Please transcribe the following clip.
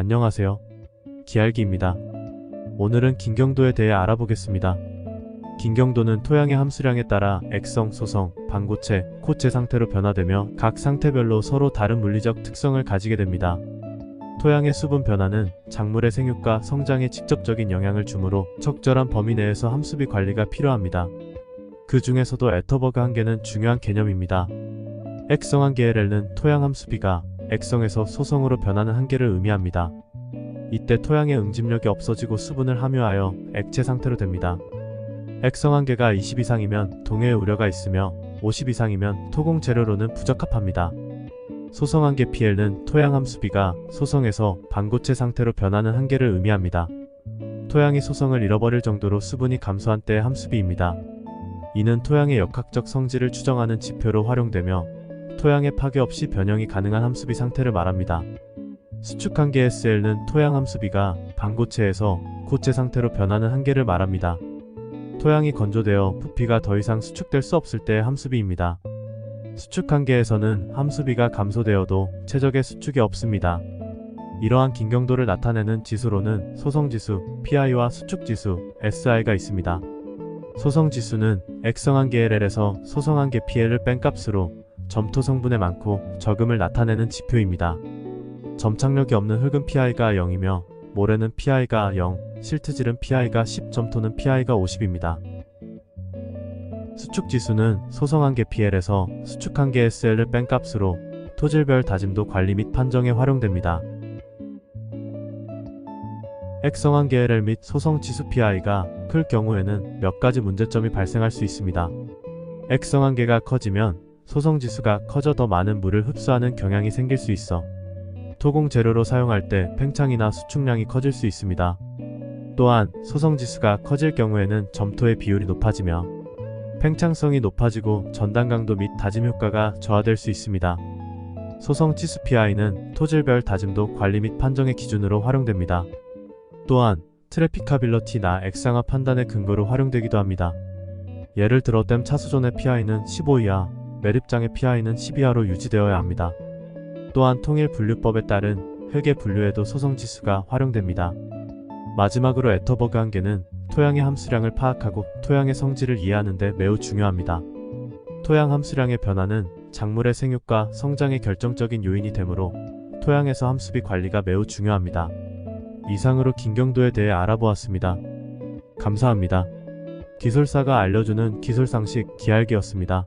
안녕하세요. 기알기입니다. 오늘은 긴경도에 대해 알아보겠습니다. 긴경도는 토양의 함수량에 따라 액성, 소성, 방고체, 코체 상태로 변화되며 각 상태별로 서로 다른 물리적 특성을 가지게 됩니다. 토양의 수분 변화는 작물의 생육과 성장에 직접적인 영향을 주므로 적절한 범위 내에서 함수비 관리가 필요합니다. 그 중에서도 에터버그 한계는 중요한 개념입니다. 액성 한계LL는 토양 함수비가 액성에서 소성으로 변하는 한계를 의미합니다. 이때 토양의 응집력이 없어지고 수분을 함유하여 액체 상태로 됩니다. 액성 한계가 20 이상이면 동해의 우려가 있으며 50 이상이면 토공 재료로는 부적합합니다. 소성 한계 PL는 토양 함수비가 소성에서 반고체 상태로 변하는 한계를 의미합니다. 토양이 소성을 잃어버릴 정도로 수분이 감소한 때의 함수비입니다. 이는 토양의 역학적 성질을 추정하는 지표로 활용되며 토양의 파괴 없이 변형이 가능한 함수비 상태를 말합니다. 수축 한계 SL는 토양 함수비가 반고체에서 고체 상태로 변하는 한계를 말합니다. 토양이 건조되어 부피가 더 이상 수축될 수 없을 때의 함수비입니다. 수축 한계에서는 함수비가 감소되어도 최적의 수축이 없습니다. 이러한 긴경도를 나타내는 지수로는 소성지수 PI와 수축지수 SI가 있습니다. 소성지수는 액성한계 LL에서 소성한계 PL을 뺀 값으로 점토 성분의 많고 적음을 나타내는 지표입니다. 점착력이 없는 흙은 PI가 0이며 모래는 PI가 0, 실트질은 PI가 10, 점토는 PI가 50입니다. 수축지수는 소성한계 PL에서 수축한계 SL을 뺀 값으로 토질별 다짐도 관리 및 판정에 활용됩니다. 액성한계 LL 및 소성지수 PI가 클 경우에는 몇 가지 문제점이 발생할 수 있습니다. 액성한계가 커지면 소성지수가 커져 더 많은 물을 흡수하는 경향이 생길 수 있어 토공 재료로 사용할 때 팽창이나 수축량이 커질 수 있습니다. 또한 소성지수가 커질 경우에는 점토의 비율이 높아지며 팽창성이 높아지고 전단 강도 및 다짐 효과가 저하될 수 있습니다. 소성 치수 PI는 토질별 다짐도 관리 및 판정의 기준으로 활용됩니다. 또한 트래피카빌러티나 액상화 판단의 근거로 활용되기도 합니다. 예를 들어 댐 차수존의 PI는 15 이하, 매립장의 PI는 10 이하로 유지되어야 합니다. 또한 통일 분류법에 따른 흙의 분류에도 소성 지수가 활용됩니다. 마지막으로 에터버그 한계는 토양의 함수량을 파악하고 토양의 성질을 이해하는 데 매우 중요합니다. 토양 함수량의 변화는 작물의 생육과 성장의 결정적인 요인이 되므로 토양에서 함수비 관리가 매우 중요합니다. 이상으로 긴경도에 대해 알아보았습니다. 감사합니다. 기술사가 알려주는 기술상식 기알기였습니다.